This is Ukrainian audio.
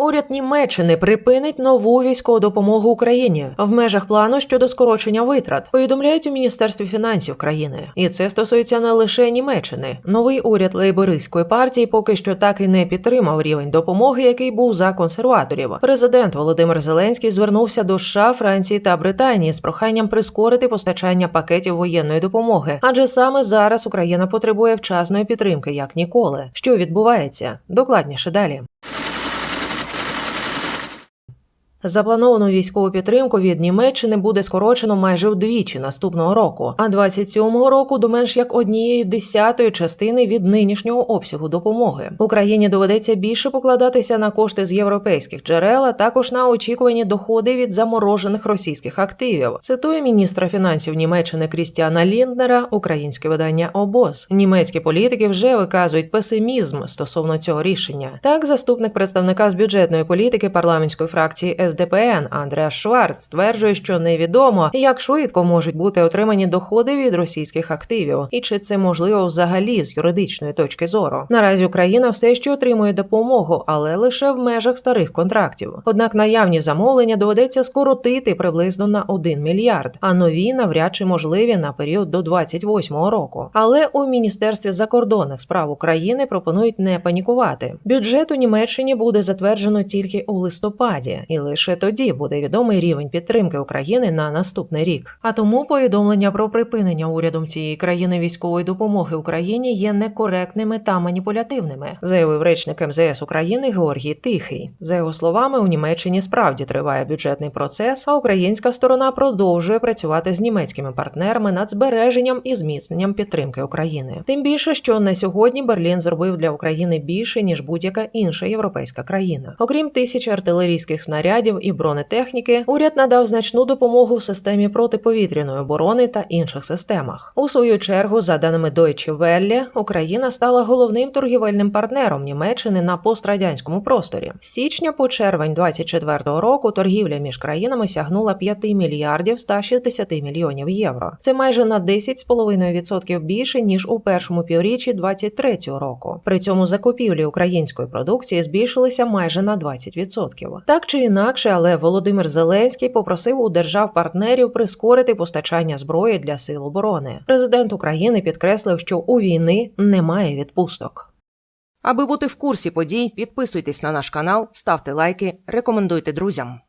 Уряд Німеччини припинить нову військову допомогу Україні в межах плану щодо скорочення витрат. Повідомляють у міністерстві фінансів країни, і це стосується не лише Німеччини. Новий уряд лейбористської партії поки що так і не підтримав рівень допомоги, який був за консерваторів. Президент Володимир Зеленський звернувся до США, Франції та Британії з проханням прискорити постачання пакетів воєнної допомоги, адже саме зараз Україна потребує вчасної підтримки як ніколи. Що відбувається? Докладніше далі. Заплановану військову підтримку від Німеччини буде скорочено майже вдвічі наступного року, а 27-го року до менш як однієї десятої частини від нинішнього обсягу допомоги. Україні доведеться більше покладатися на кошти з європейських джерел, а також на очікувані доходи від заморожених російських активів. Цитує міністра фінансів Німеччини Крістіана Лінднера, українське видання ОБОЗ. Німецькі політики вже виказують песимізм стосовно цього рішення. Так, заступник представника з бюджетної політики парламентської фракції СДПН Андреас Шварц стверджує, що невідомо, як швидко можуть бути отримані доходи від російських активів, і чи це можливо взагалі з юридичної точки зору. Наразі Україна все ще отримує допомогу, але лише в межах старих контрактів. Однак наявні замовлення доведеться скоротити приблизно на 1 мільярд, а нові навряд чи можливі на період до 28-го року. Але у міністерстві закордонних справ України пропонують не панікувати. Бюджет у Німеччині буде затверджено тільки у листопаді, і лише тоді буде відомий рівень підтримки України на наступний рік. А тому повідомлення про припинення урядом цієї країни військової допомоги Україні є некоректними та маніпулятивними, заявив речник МЗС України Георгій Тихий. За його словами, у Німеччині справді триває бюджетний процес, а українська сторона продовжує працювати з німецькими партнерами над збереженням і зміцненням підтримки України. Тим більше, що на сьогодні Берлін зробив для України більше ніж будь-яка інша європейська країна. Окрім тисяч артилерійських снарядів і бронетехніки, уряд надав значну допомогу в системі протиповітряної оборони та інших системах. У свою чергу, за даними Deutsche Welle, Україна стала головним торгівельним партнером Німеччини на пострадянському просторі. З січня по червень 24-го року торгівля між країнами сягнула 5 мільярдів 160 мільйонів євро. Це майже на 10,5% більше ніж у першому півріччі 23-го року. При цьому закупівлі української продукції збільшилися майже на 20%. Так чи інакше, але Володимир Зеленський попросив у держав-партнерів прискорити постачання зброї для сил оборони. Президент України підкреслив, що у війни немає відпусток. Аби бути в курсі подій, підписуйтесь на наш канал, ставте лайки, рекомендуйте друзям.